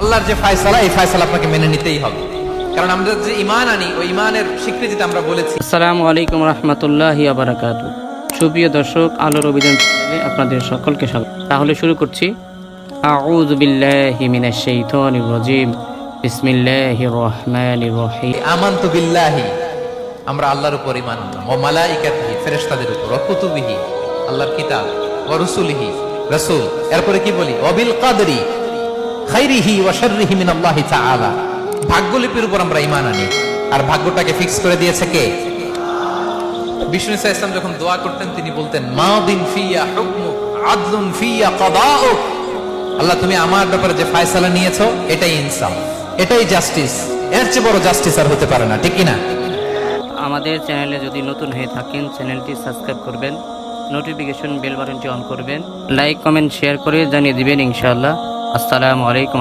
আল্লাহর যে ফায়সালা এই ফায়সালা আপনাকে মেনে নিতেই হবে। কারণ আমরা যে ইমান আনি ওই ইমানের স্বীকৃতিতে আমরা বলেছি। আসসালামু আলাইকুম রহমতুল্লাহ আবরাকাত সুপ্রিয় দর্শক আলোর অভিযান আপনাদের সকলকে স্বাগত। তাহলে শুরু করছি। আউযু বিল্লাহি মিনাশ শাইতানির রাজিম। বিসমিল্লাহির রহমানির রহিম। আমান্তু বিল্লাহি। আমরা আল্লাহর উপর ইমান আনলাম। ও মালাইকাতিহি ফেরেশতাদের উপর। ও কুতুবিহি আল্লাহর কিতাব। ও রসুলিহি রাসূল। এরপরে কি বলি? অবিল কাদরি খাইরিহি ওয়া শাররিহি মিন আল্লাহি তাআলা। ভাগ্যলিপির উপর আমরা ইমান আনি। আর ভাগ্যটাকে ফিক্স করে দিয়েছে কে? বিষ্ণু ইসা ইসলাম যখন দোয়া করতেন, তিনি বলতেন, মাদিন ফিয়া হুকমুক, আদলুন ফিয়া কদাউক। আল্লাহ, তুমি আমার ব্যাপারে যে ফায়সালা নিয়েছো, এটাই ইনসাফ এটাই জাস্টিস এর চেয়ে বড় জাস্টিস আর হতে পারে না, ঠিক কি না আমাদের চ্যানেলে যদি নতুন হয়ে থাকেন, চ্যানেলটি সাবস্ক্রাইব করবেন নোটিফিকেশন বেল বাটনটি অন করবেন লাইক কমেন্ট শেয়ার করে জানিয়ে দিবেন, ইনশাআল্লাহ। আসসালামু আলাইকুম